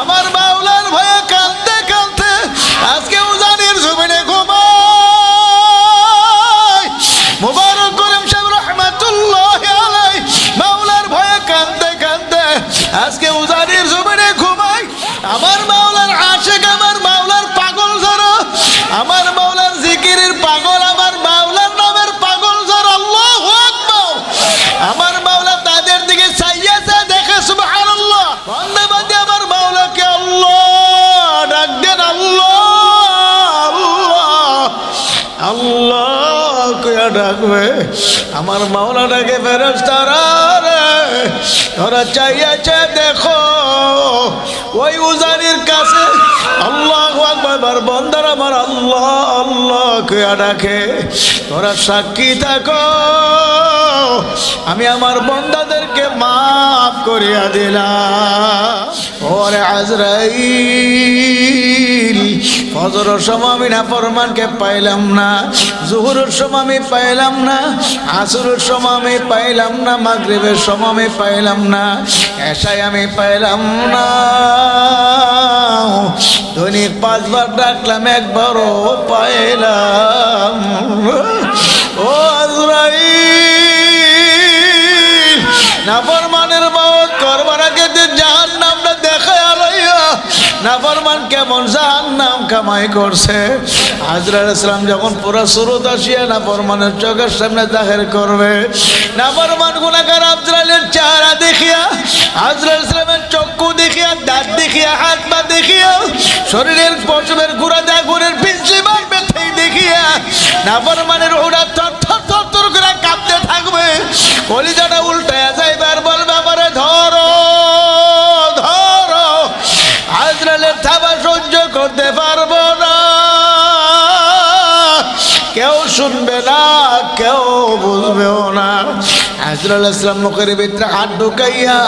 আমার ডাকবে আমার মাওলাটাকে ডাকে ফেরস্তারা রে, তোরা চাইয়াছে দেখো, ওই উজানির কাছে আল্লাহ একবার বন্দার আমার আল্লাহ আল্লাহ কেয়া ডাকে, তোরা সাক্ষী থাকো। আমি আমার বন্দাদেরকে মাফ করিয়া দিলাম। ওরে আজরাইল, ফজরের সময় আমি না ফরমানকে পাইলাম না, জুহুরের সময় আমি পাইলাম না, আসরের সময় আমি পাইলাম না, মাগরিবের সময় আমি পাইলাম না এসাই আমি পাইলাম না। দৈনিক পাঁচবার ডাকলাম, একবারও পাইলাম। ও আজরাইল নাফরমানের মত করবার আগে যে জাহান নামটা দেখে আলাইয়া, নাফরমান কেমন জাহান নাম কামাই করছে? হাজরাল ইসলাম যখন পুরো সুরত আসিয়া নাফরমানের চোখের সামনে জাহের করবে, নাফরমান গুণাকার আজরালের চেহারা দেখিয়া হাজরাল ইসলামের চক্ষু দেখিয়া, দাঁত দেখিয়া, হাত পা দেখিয়া, শরীরের পশমের গুড়া দেয়া গুড়ের পিছলি মারবে দেখিয়া, নাফরমানের ওরা থর থর থর থর করে কাঁপতে থাকবে। কলিজাটা কেউ শুনবে না, কেউ বুঝবেও না। হাজরাল ইসলাম মুখের ভিতরে হাত ঢুকাইয়া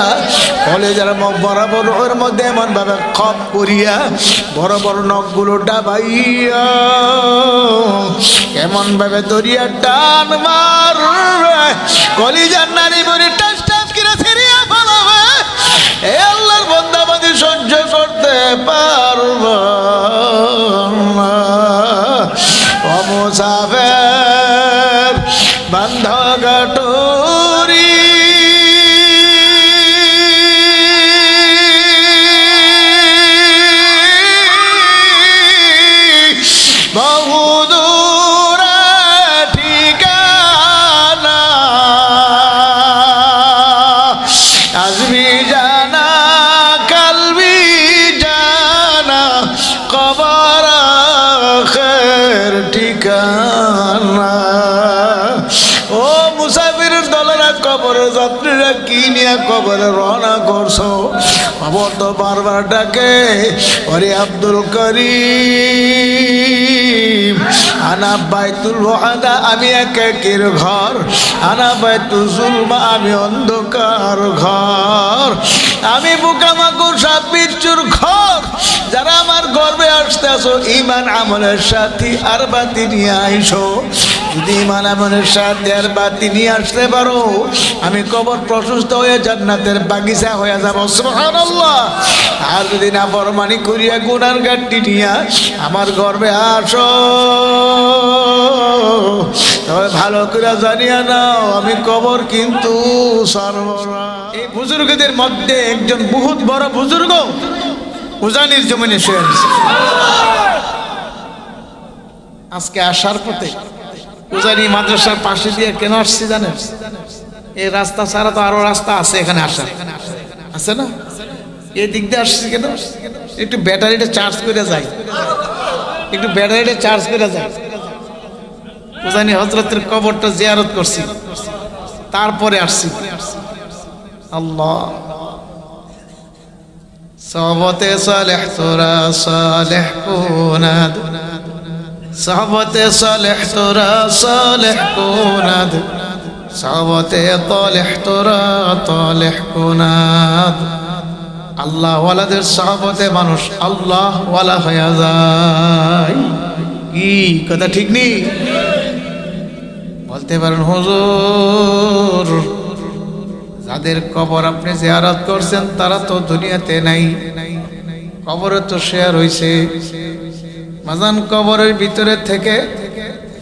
কলেজের বরাবর ওর মধ্যে এমন ভাবে খপ করিয়া বড় বড় নখগুলো ডাবাইয়া এমন ভাবে দরিয়া টান মার কলিজার নারী বলি, টাস টাস করে ছেড়িয়া ফেলাবে। এ আল্লাহর বন্দাবাদি সহ্য করতে পারব না। মুসাফের ডাকে, ওরে আব্দুল করিম। আনা বাইতুল ওয়াদা, আমি একের ঘর। আনা বাইতুল জুলমা, আমি অন্ধকার ঘর। আমি বোকামাকুর সাপ বিচ্ছুর ঘর। গর্বে আসতে আসো ইমান আমলের সাথী আর বাতি নিয়ে আইসো। যদি ইমান আমলের সাথে আর বাতি নিয়ে আসতে পারো, আমি কবর প্রশস্ত হয়ে জান্নাতের বাগিচা হয়ে যাব। সুবহানাল্লাহ। আর যদি না বরমানি করিয়া গুনার গাড়ি নিয়া আমার গর্বে আসো, তবে ভালো করে জানিয়া নাও, আমি কবর কিন্তু সর্বরা এই বুজুর্গদের মধ্যে একজন বহুত বড় বুজুর্গ। উজানির জমিনে শুয়ে আছে। আজকে আসার পথে উজানি মাদ্রাসার পাশে দিয়ে কেন আসছি জানেন? এই রাস্তা ছাড়া তো আরও রাস্তা আছে এখানে আসার। আছে না? এই দিক দিয়ে আসছি কেন? একটু ব্যাটারিটা চার্জ করে যাই একটু ব্যাটারিটা চার্জ করে যাই উজানি হজরতের কবরটা জিয়ারত করছি। তারপরে আসছি। আল্লাহ। সহবতে সালেহ তোরা সালেহ কোনাদ সহবতে সালেহ তোরা সালেহ কোনাদ সহবতে তলেহ তোরা তলেহ কোনাদ আল্লাহ ওয়ালাদের সহবতে মানুষ আল্লাহ ওয়ালা হয়ে যায়। কি কথা ঠিক নেই? বলতে পারেন, হুজুর যাদের কবর আপনি জিয়ারত করছেন, তারা তো দুনিয়াতে নাই। কবরে তো শেয়ার হইছে। মাজান কবরের ভিতরে থেকে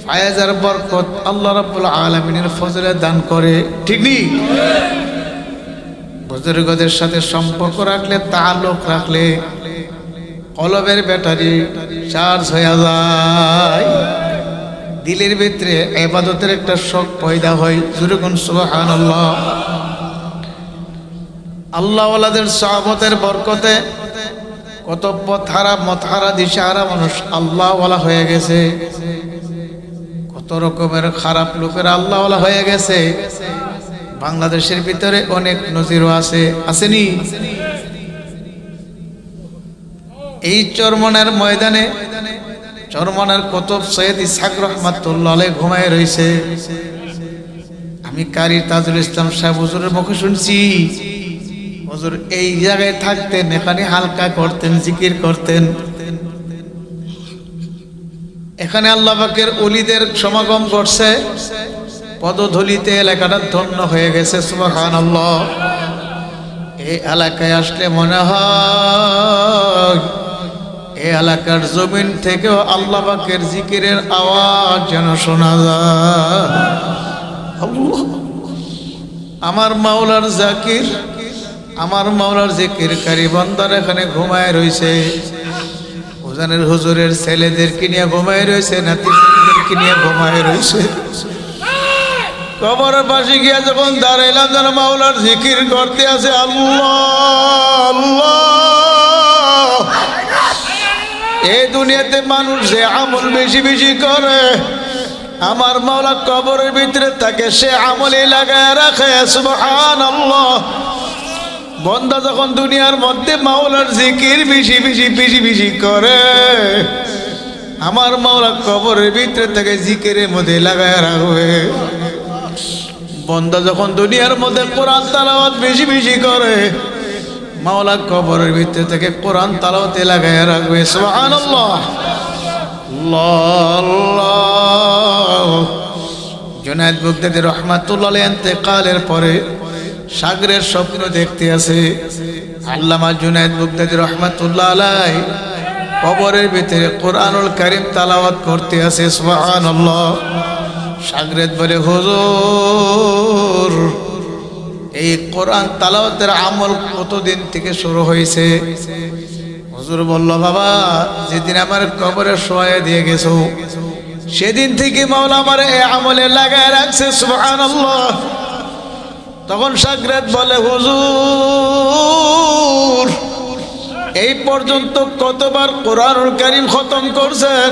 ফায়াজার বরকত আল্লাহ রাব্বুল আলামিনের ফজলে দান করে। ঠিক নেই বুজুর্গদের সাথে সম্পর্ক রাখলে তাল্লুক রাখলে, কলবের ব্যাটারি চার্জ হয়ে যায়। দিলের ভিতরে এবাদতের একটা শখ পয়দা হয়। যেরকম আল্লাহ আল্লাহওয়ালাদের সাহবতের বরকতে কত পথহারা, মতহারা, দিশাহারা মানুষ আল্লাহওয়ালা হয়ে গেছে। কত রকমের খারাপ লোকের আল্লাহওয়ালা হয়ে গেছে। বাংলাদেশের ভিতরে অনেক নজিরও আছে। আসেনি? এই চরমনের ময়দানে, চরমনের কতব সৈয়দ ইসাক রহমাতুল্লাহ ঘুমায় রয়েছে। আমি কারি তাজুল ইসলাম সাহেব হুজুরের মুখে শুনছি। হুজুর, এই জায়গায় থাকতেন, এখানে হালকা করতেন, জিকির করতেন। এখানে আল্লাহ পাকের অলিদের সমাগম করছে পদধলিতে এলাকাটা ধন্য হয়ে গেছে সুবাহান আল্লাহ এই এলাকায় আসলে মনে হয় এই এলাকার জমিন থেকেও আল্লাহ পাকের জিকিরের আওয়াজ যেন শোনা যায়। আমার মাওলার জাকির আমার মাওলার জিকির কারি বন্দার এখানে ঘুমায় রয়েছে ওজানের হুজুরের ছেলেদেরকে নিয়ে ঘুমায় রয়েছে নাতি ছেলেদেরকে নিয়ে ঘুমায় রয়েছে কবরের পাশে গিয়ে যখন দাঁড়াইলাম, যেন মাওলার জিকির করতে আছে, আল্লাহ এই দুনিয়াতে মানুষ যে আমল বেশি বেশি করে, আমার মাওলা কবরের ভিতরে থাকে, সে আমলে লাগায় রাখে সুবহান আল্লাহ বন্দা যখন দুনিয়ার মধ্যে মাওলার জিকির বেশি বেশি বেশি বেশি করে, আমার মাওলা কবরের ভিতরে থাকে জিকিরের মধ্যে লাগায় রাখবে। বন্দা যখন দুনিয়ার মধ্যে কোরআন তালাওয়াত বেশি বেশি করে, মাওলা কবরের ভিতরে থেকে কোরআন তালাওয়াতে লাগায় রাখবে। সুবহানাল্লাহ। জুনায়দ বুগদাদি রহমাতুল্লাহ ইন্তেকালের পরে সাগরের স্বপ্ন দেখতে আছে। আল্লামা জুনায়দ বুগদাদি রহমাতুল্লাহ আলাই কবরের ভিতরে কোরআনুল কারিম তালাওয়াত করতে আছে, সুবহানাল্লাহ। সাগরেদ বলে, হুজুর, এই কোরআন তালাওয়াতের আমল কতদিন থেকে শুরু হয়েছে? হুজুর বলল, বাবা, যেদিন আমার কবরে শোয়া দিয়ে গেছো, সেদিন থেকে মাওলা আমার এই আমলে লাগায় রাখছে, সুবহানাল্লাহ। তখন সাগরেদ বলে, হুজুর, এই পর্যন্ত কতবার কোরআনুল কারীম খতম করছেন?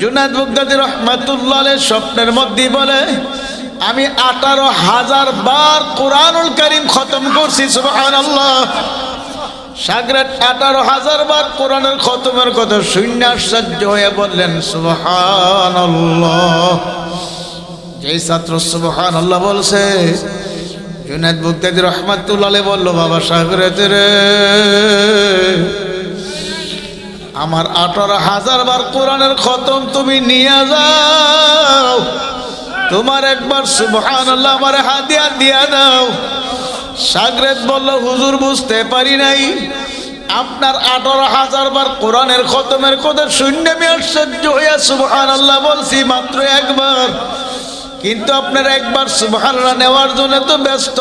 জুনাদ বুগদাদি রহমাতুল্লাহ স্বপ্নের মধ্যে বলে, আমি আঠারো হাজার বার কোরআনুল করিম খতম করছি, সুবহানাল্লাহ। সাগরেট আঠারো হাজার বার কোরআনের খতমের কথা শূন্য আশ্চর্য হয়ে বললেন, সুবহানাল্লাহ। যেই ছাত্র সুবহান আল্লাহ বলছে জুনাদ বুগদাদি রহমাতুল্লাহ বলল, বাবা সাগরেত রে আমার আঠারো হাজার বার কোরআনের খতম তুমি নিয়ে যাও। তোমার একবার সুবহান আল্লাহ আমার হাতিয়া দিয়া দাও। সাগরেত বলল, হুজুর, বুঝতে পারি নাই। আপনার আঠারো হাজার বার কোরআনের খতমের কথা শূন্য আমি আশ্চর্য হইয়া সুবহান আল্লাহ বলছি, মাত্র একবার। কিন্তু আপনার একবার সুবহান আল্লাহ নেওয়ার জন্য তো ব্যস্ত।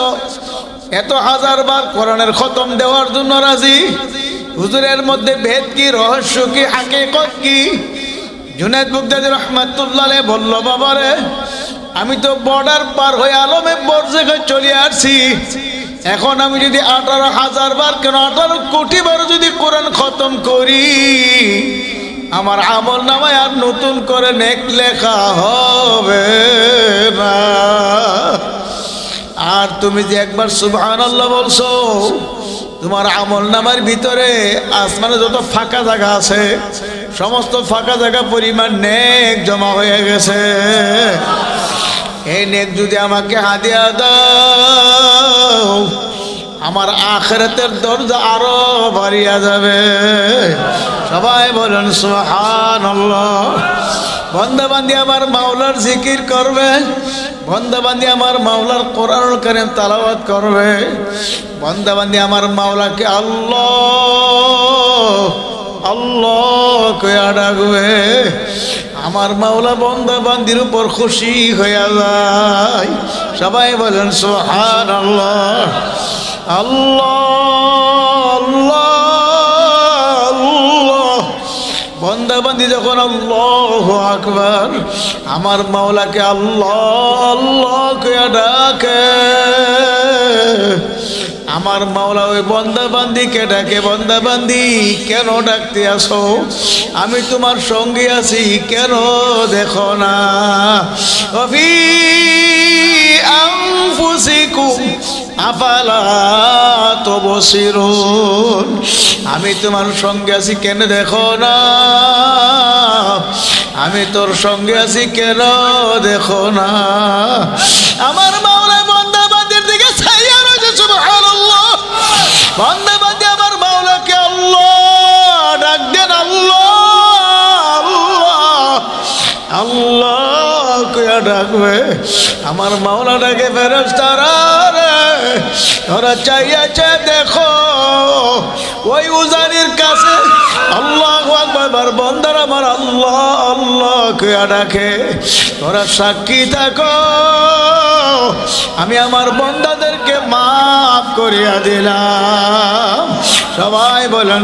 এত হাজার বার কোরআনের খতম দেওয়ার জন্য রাজি? হুজুরের মধ্যে ভেদ কি, রহস্য কি, হাকিকত কি? জুনায়দ বুগদাদি রহমাতুল্লাহ বলল, বাবারে, আমি তো বর্ডার পার হয়ে আলমে বর্জে চলে আসছি। এখন আমি যদি আঠারো হাজার বার কেন আঠারো কোটি বার যদি কোরআন খতম করি? আমার আমল নামায় আর নতুন করে নেক লেখা হবে না। আর তুমি যে একবার সুবহান আল্লাহ বলছো, তোমার আমল নামার ভিতরে আসমানে যত ফাঁকা জায়গা আছে, সমস্ত ফাঁকা জায়গা পরিমাণ নেক জমা হয়ে গেছে। এই নেক যদি আমাকে হাদিয়া দাও, আমার আখেরাতের দরজা আরও বাড়িয়া যাবে। সবাই বলেন সুহান বন্দাবান্দি আমার মাওলার জিকির করবে। বন্দাবান্দি আমার মাওলার কোরআন করেন তালাবাদ করবে। বন্দাবান্দি আমার মাওলাকে আল্লাহ আল্লাহ কয়া ডাকবে। আমার মাওলা বন্দা বান্দির উপর খুশি হইয়া যায়। সবাই বলেন সোহান আল্লাহ আল্লাহ। বন্দাবান্দি যখন আল্লাহ আকবার, আমার মাওলাকে আল্লাহ আল্লাহ ডাকে। আমার মাওলা ওই বন্দাবান্দিকে ডাকে, বন্দাবান্দি, কেন ডাকতে আসো? আমি তোমার সঙ্গে আছি, কেন দেখো না? অফি আনফুসিকুম তবসিরুন। আমি তোমার সঙ্গে আছি কেন দেখো না? আমি তোর সঙ্গে আছি কেন দেখো না? আমার ডাকবে আমার মাওলা ডাকে ফেরস তারা ওরা চাইয়াছে, দেখো, ওই উজানির কাছে আল্লাহ আকবার বন্দার আমার আল্লাহ আল্লাহ কয়া ডাকে। তোরা সাক্ষী থাকো, আমি আমার বন্দাদেরকে মাফ করিয়া দিলাম। সবাই বলেন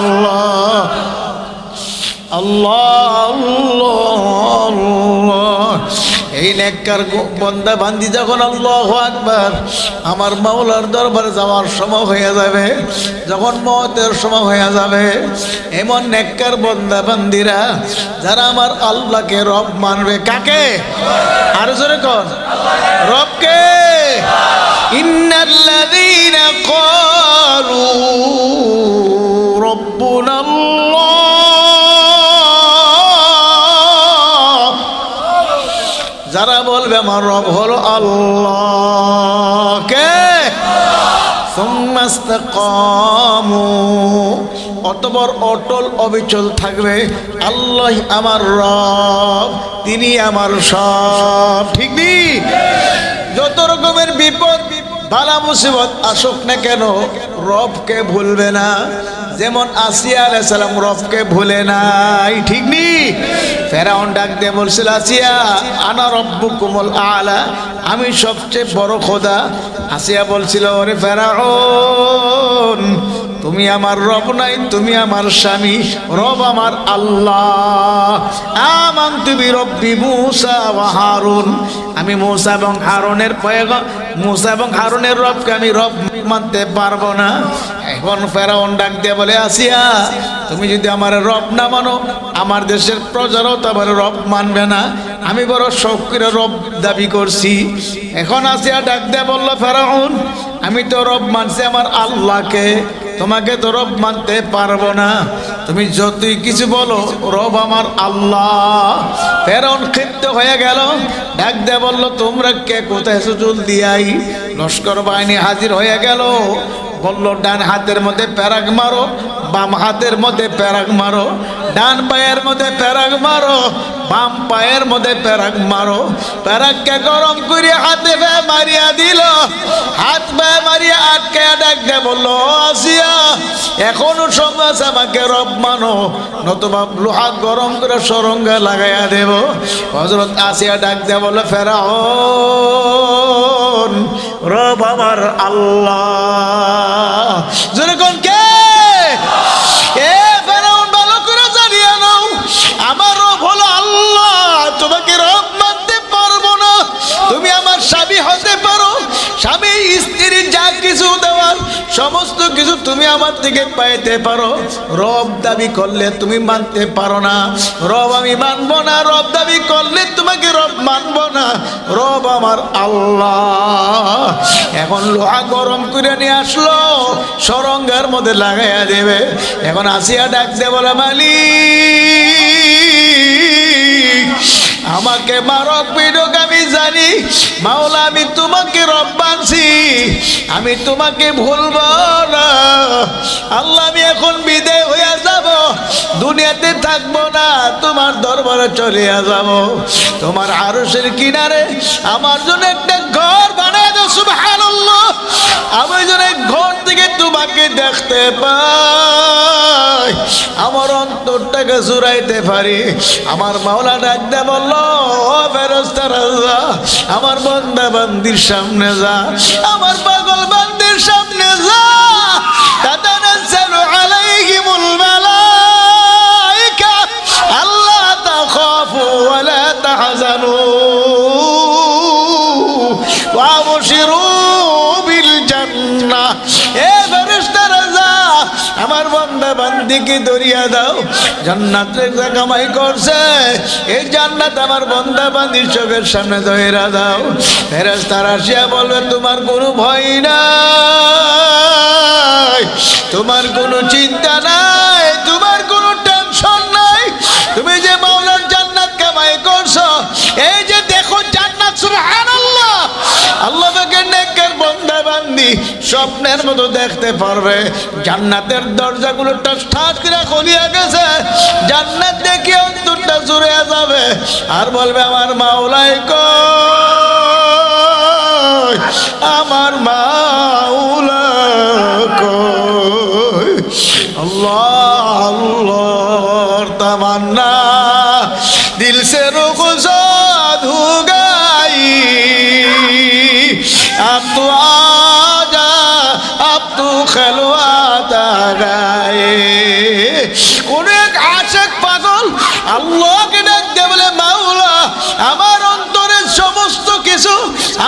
আল্লাহ আল্লাহ আল্লাহ আল্লাহ। এই নেককার বন্দা বান্দি যখন আল্লাহ আকবার আমার মাওলার দরবারে যাওয়ার সময় হয়ে যাবে, যখন মতের সময় হয়ে যাবে, এমন নেককার বন্দা বান্দিরা যারা আমার আল্লাহকে রব মানবে। কাকে? আর জোরে কর। রবকে। ইন্নাল্লাযীনা ক্বালু আমার রব হলো আল্লাহ কে অতবর অটল অবিচল থাকবে, আল্লাহ আমার রব, তিনি আমার সব। ঠিক যত রকমের বিপদ বালা মুসিবত আসুক না কেন, রবকে ভুলবে না। যেমন আসিয়া আলাই সালাম রবকে ভুলে নাই, ঠিক নি? ফেরাউন ডাক দিয়ে বলছিল, আসিয়া, আনা রব্বু কুমল আলা, আমি সবচেয়ে বড় খোদা। আসিয়া বলছিল, ওরে ফেরাউন তুমি আমার রব নাই, তুমি আমার স্বামী, রব আমার আল্লাহ। আমান তুমি রব্বি মুসা হারুন। আমি মুসা এবং হারুনের পয়গম মুসা এবং হারুনের রবকে আমি রব মানতে পারব না। এখন ফেরাউন ডাক দিয়ে বলে, আসিয়া, তুমি যদি আমার রব না মানো, আমার দেশের প্রজারও তো রব মানবে না। আমি বড় শখ করে রব দাবি করছি। এখন আসিয়া ডাক দিয়ে বলল, ফেরাউন, আমি তো রব মানছি আমার আল্লাহকে। তোমাকে তো রব মানতে পারব না। তুমি যতই কিছু বলো, রব আমার আল্লাহ। ফেরন ক্ষিপ্ত হয়ে গেল। ডাক দে বলল, তোমরা কে? কোথায় জলদি আই লস্কর বাহিনী হাজির হয়ে গেল। বলল, ডান হাতের মধ্যে প্যারাগ মারো, বাম হাতের মধ্যে প্যারাগ মারো, ডান পায়ের মধ্যে প্যারাগ মারো বাম পায়ের মধ্যে প্যারাগ মারো। প্যারাগকে গরম করে হাতে ব্যয় মারিয়া দিল। হাত ব্যয় মারিয়া আটকে ডাক দিয়ে বলল আসিয়া, এখনও সময় আছে আমাকে রব মানো। নতুবা লোহা গরম করে সরঙ্গে লাগাইয়া দেব। হজরত আসিয়া ডাক দিয়ে বলল, ফেরাউন, রব আমার আল্লাহ। যেরকম কে? সমস্ত কিছু তুমি আমার থেকে পাইতে পারো। রব দাবি করলে তুমি মানতে পারো না। রব আমি মানবো না, রব দাবি করলে তোমাকে রব মানবো না। রব আমার আল্লাহ। এখন লোহা গরম করে নিয়ে আসলো, সরঙ্গের মধ্যে লাগাইয়া দেবে। এখন আসিয়া ডাক দে বলে, মালিক। আমাকে মারক পিডক, আমি জানি। মাওলা, আমি তোমাকে রব মানছি আমি তোমাকে ভুলব না। আল্লাহ, আমি এখন বিদায় হইয়া যাব। দুনিয়াতে থাকব না, তোমার দরবারে চলিয়া যাব। তোমার আরসের কিনারে আমার জন্য একটা ঘর বানায় সুবহানাল্লাহ আমি যেন ঘর থেকে তোমাকে দেখতে পাই, আমার অন্তরটাকে জুড়াইতে পারি। আমার মাওলা ডাকতে বলল ফেরস্তারা যা আমার বন্দা বান্দির সামনে যা, আমার পাগল বান্দির সামনে যা। না। এ ফেরেস্তার আমার বন্ধা বান্দিকে দরিয়া দাও। জান্নাত কামাই করছে। এই জান্নাত আমার বন্ধা বান্দি চোখের সামনে দইরা দাও। ফেরাজ রাশিয়া আসিয়া বলবে, তোমার কোনো ভয় না তোমার কোনো চিন্তা না বান্দি স্বপ্নের মতো দেখতে পারবে। জান্নাতের দরজাগুলো টাস ঠাস করে খুলিয়া গেছে জান্নাত দেখি অন্তরটা জুড়ে যাবে। আর বলবে, আমার মাওলাই ক আমার মাওলা আল্লাহ আল্লাহ তামান্না। দিল সে রুখ ধুগাই আপ খেলোয়া দাঁড়ায়। আশেক পাগল আল্লাহকে ডাকতে বলে, মাওলা, আমার অন্তরের সমস্ত কিছু,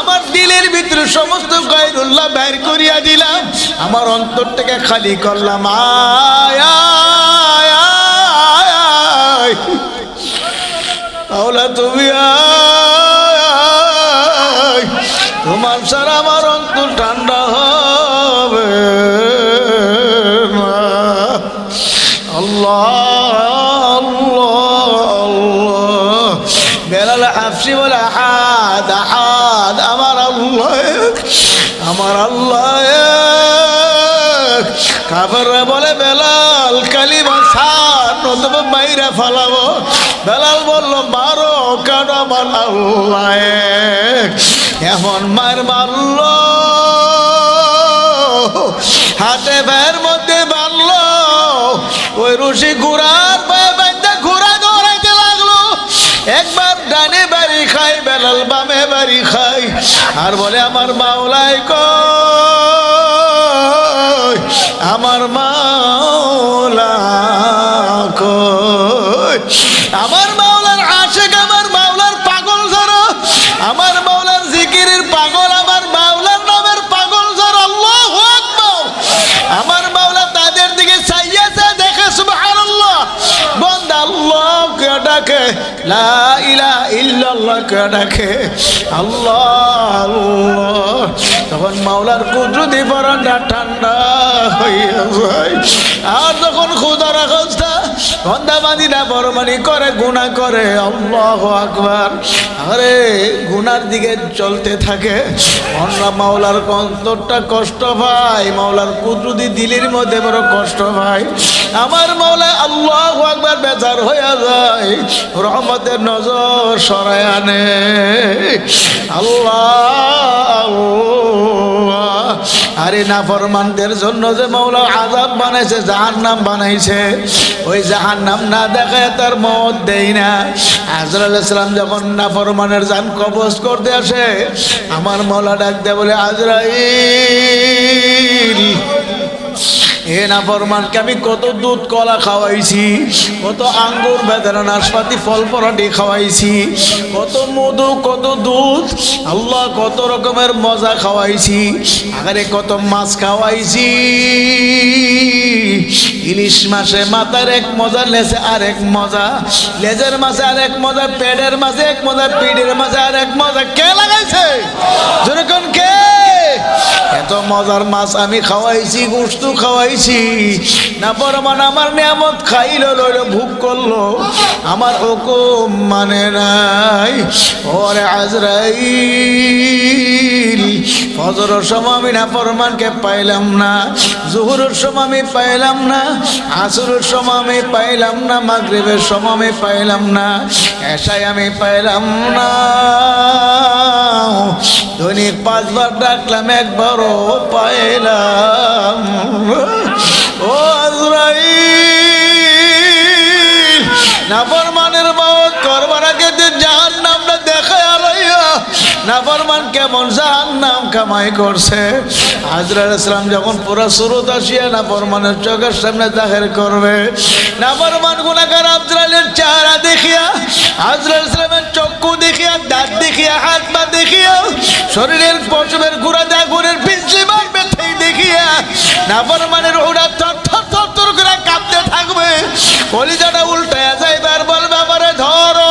আমার দিলের ভিতরে সমস্ত গায়রুল্লাহ বের করিয়া দিলাম। আমার অন্তরটাকে খালি করলাম। আয় তাহলে তুমি তোমার স্যার আমার অন্তর ঠান্ডা হয়। আমার আল্লাহ কাফেররা বলে, বেলাল কালিমা সার নতুবা মাইরা ফালাবো। বেলাল বলল, মারো কেন আমার আল্লাহ। এমন মার মারল। হাতে ভের মধ্যে বানল ওই রশি পায়ে বাঁধতে ঘোড়া দৌড়াইতে লাগল। একবার ডানে বাড়ি খাই, বেলাল বামে বাড়ি খাই। আর বলে, আমার মাওলাই কই আমার মাওলার আশেক, আমার মাওলার পাগল ধরো আমার মাওলার জিকিরের পাগল, আমার মাওলার নামের পাগল ধর আল্লাহ আমার মাওলা তাদের দিকে চাইয়াছে দেখে, সুবহানাল্লাহ। কে ডাকে, লা কে ডাকে। তখন মাওলার কুদরতি পরানটা ঠান্ডা হইয়া যায়। আর যখন খুদার অবস্থা বন্ধা বাঁধিনা বরমানি করে, গুণা করে, আল্লাহ আকবার। আরে, গুনার দিকে চলতে থাকে। অন্য মাওলার অন্তরটা কষ্ট পায় মাওলার কুদরতি দিলের মধ্যে বড় কষ্ট ভাই। আমার মাওলা আল্লাহ আকবার বেজার হইয়া যায়, রহমতের নজর সরায় আনে। আল্লাহ আরে না ফরমানদের জন্য যে মৌলা আজাব বানাইছে জাহান নাম বানাইছে, ওই জাহান নাম না দেখায় তার মত দেই না। ইসলাম যখন না ফরমানের যান কবজ করতে আসে, আমার মৌলা ডাক দেয় বলে আজরাইল এ না ফরমানকে আমি কত দুধ কলা খাওয়াইছি? কত আঙ্গুর বেদানা নাশপাতি, ফল পরাটি খাওয়াইছি? কত মধু, কত দুধ, আল্লাহ কত রকমের মজা খাওয়াইছি। আগারে কত মাছ খাওয়াইছি। ইলিশ মাসে মাথার এক মজা, লেজে আর এক মজা। লেজের মাঝে আর এক মজা, পেটের মাঝে এক মজা, পিঠের মাঝে আর এক মজা। কে লাগাইছে? যেরকম কে? এত মজার মাছ আমি খাওয়াইছি গোস্তু খাওয়াইছি। না বরমান আমার নিয়ামত খাইল, লইল ভুক করল। আমার হুকুম মানে নাই। ওরে আজরাইল ফজরের সময় আমি না ফরমানকে পাইলাম না, জুহুরের সময় আমি পাইলাম না, আসরের সময় আমি পাইলাম না, মাগরিবের সময় আমি পাইলাম না, এসাই আমি পাইলাম না। দৈনিক পাঁচবার ডাকলাম, একবারও পাইলাম ও আজরাইল নাফরমানের বাবদ করবার নাফরমান কেমন জাহান নাম কামাই করছে? হাজরাল ইসলাম যখন পুরো সুরত আসিয়া নাফরমানের চোখের সামনে জাহের করবে, নাফরমান গুণাকার আজরালের চেহারা দেখিয়া হাজরাল ইসলামের চক্ষু দেখিয়া, দাঁত দেখিয়া, হাত পা দেখিয়া, শরীরের পশমের ঘুরা যা ঘুরের পিছলি মারবে সেই দেখিয়া, নাফরমানের ওরা থর থর থর থর করে কাঁপতে থাকবে। কলিজাটা উল্টায় যাইবে আর বলবে, আমারে ধরো।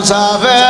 অমুসাফের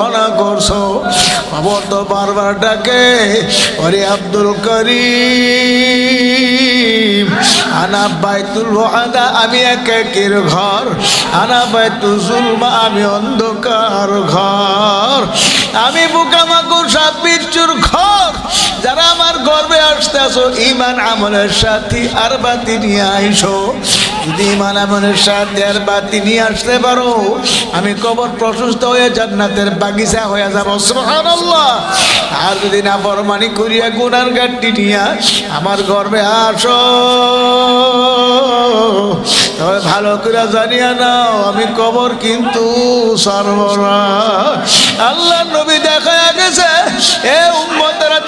রওনা করছ। খবর তো বারবার ডাকে, ওরে আব্দুল করিম, আনা বাইতুল আদা আমি একের ঘর। আনা বাইতুল জুলমা, আমি অন্ধকার ঘর। আমি বুকামাকুর সাপ বিচ্ছুর ঘর। যারা আমার গর্বে আসতে আসো ইমান আমলের সাথী আর বাতি নিয়ে আইসো। যদি ইমান আমলের সাথে আর বাতি নিয়ে আসতে পারো, আমি কবর প্রশস্ত হয়ে জান্নাতের বাগিচা হয়ে যাব। সুবহানাল্লাহ। আর যদি না বরমানি করিয়া গুনার গাড়ি নিয়া আমার গর্বে আসো। তবে ভালো করে জানিয়া নাও, আমি কবর কিন্তু সর্বরা আল্লাহ নবী দেখা গেছে, এ উম্মতেরা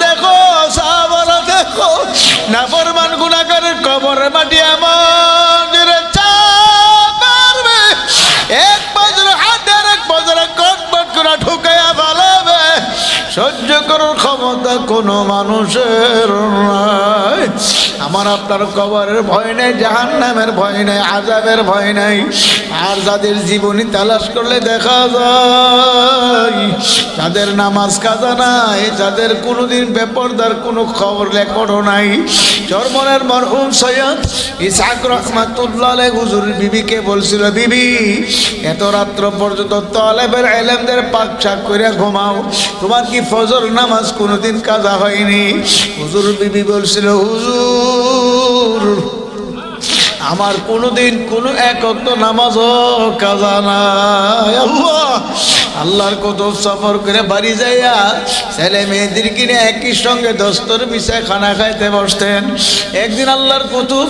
গুনাহগারের কবরের মাটি এমন জোরে চাপ মারবে। এক বছর হাতের এক বছরে কটবট ঢুকাইয়া সহ্য করার ক্ষমতা কোনো মানুষের নাই। আমার আপনার কবরের ভয় নেই জাহান নামের ভয় নেই আজাবের ভয় নাই। আর যাদের জীবনী তালাশ করলে দেখা যায় যাদের নামাজ কাজা নাই, যাদের কোনোদিন বেপরদার কোনো খবর লেখরও নাই চরমনের মরহুম সৈয়দ ইসাক রহমাতুল্লাহ হুজুর বিবিকে বলছিল, বিবি, এত রাত্র পর্যন্ত তলেবের এলেমদের পাক শাক করে ঘুমাও, তোমার কি ফজর নামাজ কোনোদিন কাজা হয়নি? হুজুর বিবি বলছিল, হুজুর, আমার কোনোদিন কোনো একত্র নামাজও কাজা নাই, আল্লাহ। আল্লাহর কত সফর করে বাড়ি যাইয়া ছেলে মেয়েদের কিনে একই সঙ্গে দস্তর বিষয় খানা খাইতে বসতেন। একদিন আল্লাহর কুতুব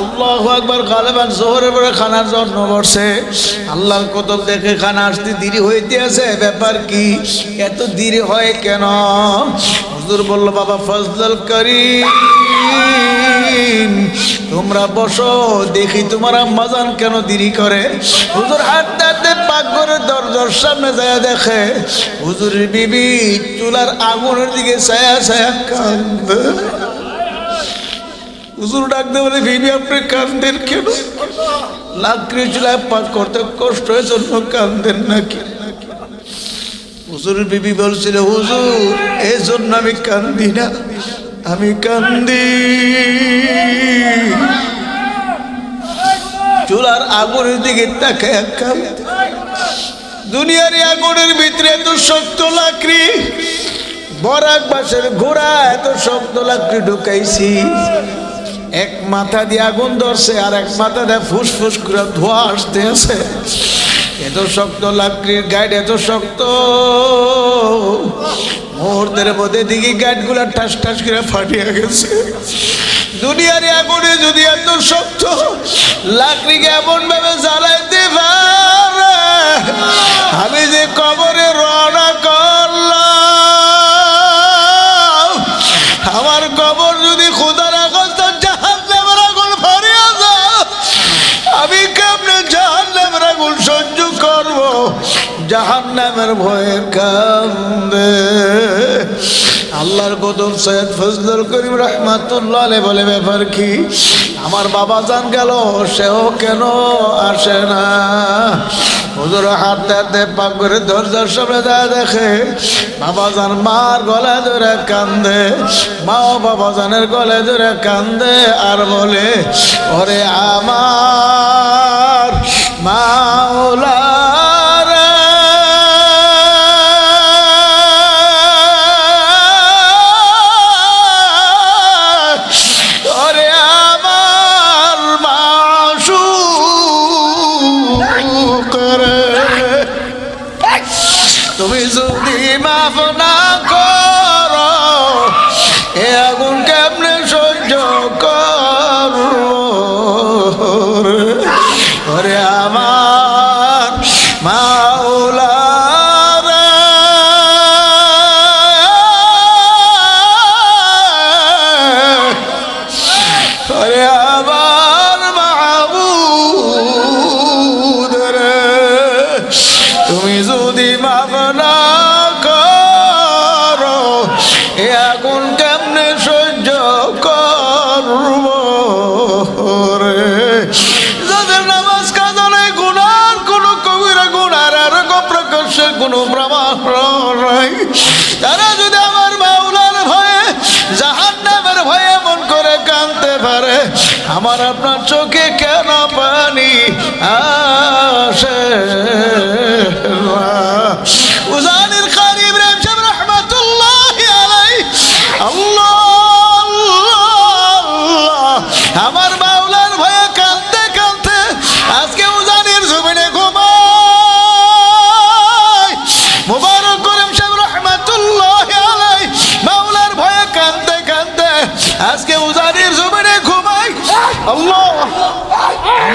আল্লাহ একবার গালেবান জোহরের পরে খানার জন্য বসে। আল্লাহর কুতুব দেখে খানা আসতে দেরি হইতে আছে, ব্যাপার কি? এত দেরি হয় কেন? হুজুর বলল, বাবা ফজল তোমরা বসো, দেখি তোমার আম্মাজান কেন দেরি করে? হুজুর হাঁটতে হাঁটতে পাকঘরের দরজার সামনে যায় দেখে, হুজুরের বিবি চুলার আগুনের দিকে ছায়া ছায়া কান্দে। হুজুর নাকি? হুজুরের বিবি বলছিল, হুজুর এই জন্য আমি কান্দি না। আমি কান্দি। চুলার আগুনের দিকে কান্দি দুনিয়ার আগুনের ভিতরে এত শক্ত লাকড়ি। বরাক বাসের ঘোড়া, এত শক্ত লাকড়ি ঢুকাইছি। এক মাথা দিয়ে আগুন ধরছে আর এক মাথা দিয়ে ফুসফুস করে ধোয়া আসতে আছে। এত শক্ত লাকড়ির গাইড এত শক্ত। মুহূর্তের মধ্যে দিকে গুলা ঠাস ঠাস করে ফাটিয়ে গেছে। দুনিয়ার আগুনে যদি এত শক্ত লাকড়িকে এমন ভাবে জ্বালাইতে পারে, আমি যে কবরে রওনা জাহান নামের ভয়ে কান্দে। আল্লাহর কদম সৈয়দ ফজলুল করিম রহমাতুল্লাহ বলে, ব্যাপার কি? আমার বাবা জান গেল, সেও কেন আসে না? হুজুর হাঁটতে হাঁটতে পাক করে দরজার সামনে দাঁড়া দেখে, বাবা জান মার গলায় ধরে কান্দে, মাও বাবা জানের গলায় ধরে কান্দে আর বলে, ওরে আমার মাওলারে চোখে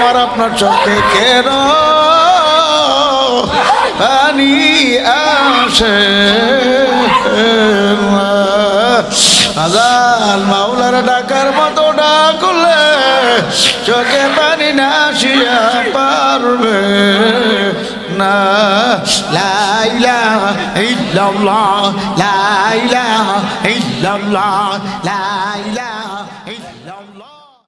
আমার আপনার চোখে কেন পানি আসে না? আজান মাওলার ডাকার মতো ডাকলে চোখে পানি না আসিয়া পারবে না লাইলা লাইলা লাইলা